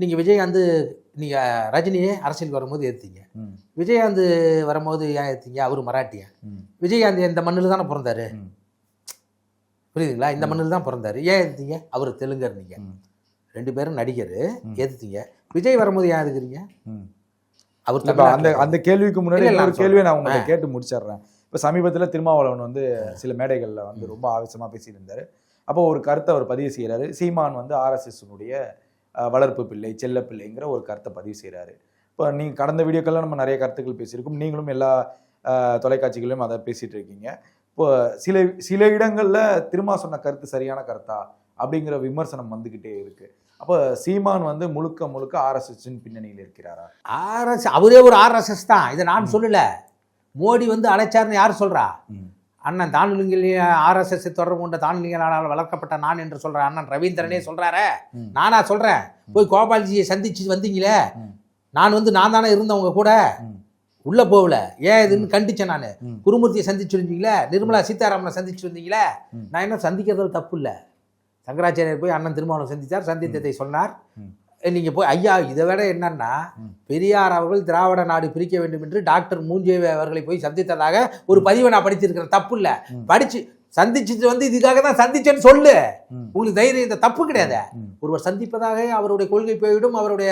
நீங்கள் விஜயகாந்த் நீங்கள் ரஜினியே அரசியலுக்கு வரும்போது ஏற்றீங்க விஜயகாந்த் வரும்போது ஏன் ஏற்றீங்க அவர் மராட்டியன் ம், விஜயகாந்த் இந்த மண்ணில் தானே பிறந்தாரு? புரியுதுங்களா? இந்த மண்ணில் தான் பிறந்தாரு. ஏன் எதிர்த்தீங்க அவர் தெலுங்கர் நீங்கள் ரெண்டு பேரும் நடிகர். எதிர்த்தீங்க விஜய் வரும்போது ஏன் எதுக்குறீங்க. அவர் அந்த அந்த கேள்விக்கு முன்னாடி ஒரு கேள்வியை நான். உங்கள்கிட்ட கேட்டு முடிச்சிடுறேன். இப்போ சமீபத்தில் திருமாவளவன் வந்து சில மேடைகளில் வந்து ரொம்ப ஆவேசமாக பேசிட்டு இருந்தாரு அப்போ ஒரு கருத்தை அவர் பதிவு செய்கிறாரு சீமான் வந்து ஆர்எஸ்எஸ்னுடைய வளர்ப்பு பிள்ளை செல்ல பிள்ளைங்கிற ஒரு கருத்தை பதிவு செய்கிறாரு இப்போ நீங்கள் கடந்த வீடியோக்கள்லாம் நம்ம நிறைய கருத்துக்கள் பேசியிருக்கோம். நீங்களும் எல்லா அஹ், தொலைக்காட்சிகளிலும் அதை பேசிட்டு இருக்கீங்க இப்போ சில சில இடங்களில் திருமா சொன்ன கருத்து சரியான கருத்தா? அப்படிங்கிற விமர்சனம் வந்துக்கிட்டே இருக்கு. அப்போ சீமான் வந்து முழுக்க முழுக்க ஆர்எஸ்எஸ்ஸின் பின்னணியில் இருக்கிறாரா? ஆர்எஸ் அவரே ஒரு ஆர்எஸ்எஸ் தான். இதை நான் சொல்லல. மோடி வந்து அழைச்சாருன்னு யார் சொல்றா? ம். அண்ணன் தானுலிங்கல் ஆர்எஸ்எஸ் தொடர்பு கொண்ட தானுலிங்களால் வளர்க்கப்பட்ட நான் என்று சொல்ற அண்ணன் ரவீந்திரனே சொல்றாரே. ம். நானா சொல்றேன். போய் கோபால்ஜியை சந்திச்சு வந்தீங்களே. நான் வந்து நான் தானே இருந்தவங்க கூட. உள்ள போகல. ஏன் இதுன்னு கண்டிச்சேன் நான். குருமூர்த்தியை சந்திச்சு வந்தீங்களே? நிர்மலா சீதாராமனை சந்திச்சு வந்தீங்களே? ம். நான் என்ன சந்திக்கிறது தப்பு இல்லை? சங்கராச்சாரியர் போய் அண்ணன் திருமாவளவன் சந்தித்தார் சந்தித்ததை சொன்னார். ம். நீங்க போய் ஐயா இதை விட என்னன்னா. பெரியார் அவர்கள் திராவிட நாடு பிரிக்க வேண்டும் என்று டாக்டர் மூஞ்சேவி அவர்களை போய் சந்தித்ததாக ஒரு பதிவை நான் படிச்சிருக்கிறேன் தப்பு இல்லை. படிச்சு சந்திச்சுட்டு வந்து இதுக்காக தான் சந்திச்சேன்னு சொல்லு. உங்களுக்கு தைரியம் இந்த தப்பு கிடையாது. ஒருவர் சந்திப்பதாக அவருடைய கொள்கை போய்விடும் அவருடைய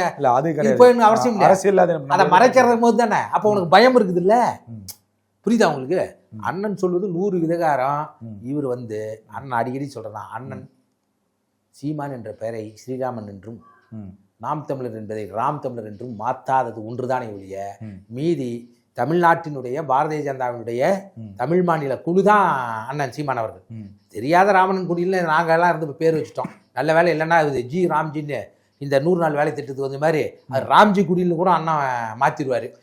அவசியம் இல்லை அரசியல் அது அதை மறைக்கிறது போது தானே அப்போ உனக்கு பயம் இருக்குது இல்ல. புரியுதா உங்களுக்கு. அண்ணன் சொல்வது நூறு விதகாரம். இவர் வந்து அண்ணன் அடிக்கடி சொல்றதான் அண்ணன் சீமான் என்ற பெயரை ஸ்ரீராமன் என்றும். நாம் தமிழர் என்பதை ராம் தமிழர் என்றும் மாத்தாதது ஒன்றுதானே ஒழிய. மீதி தமிழ்நாட்டினுடைய பாரதிய ஜனதாவினுடைய. தமிழ் மாநில குழு தான் அண்ணன் சீமான் அவர்கள் ம். தெரியாத ராமன் குடியில் நாங்கெல்லாம் இருந்து பேர் வச்சுட்டோம் நல்ல வேலை இல்லைன்னா இது ஜி ராம்ஜின்னு இந்த நூறு நாள் வேலை திட்டத்துக்கு வந்த மாதிரி அது ராம்ஜி குடியில் கூட அண்ணன் மாத்திருவாரு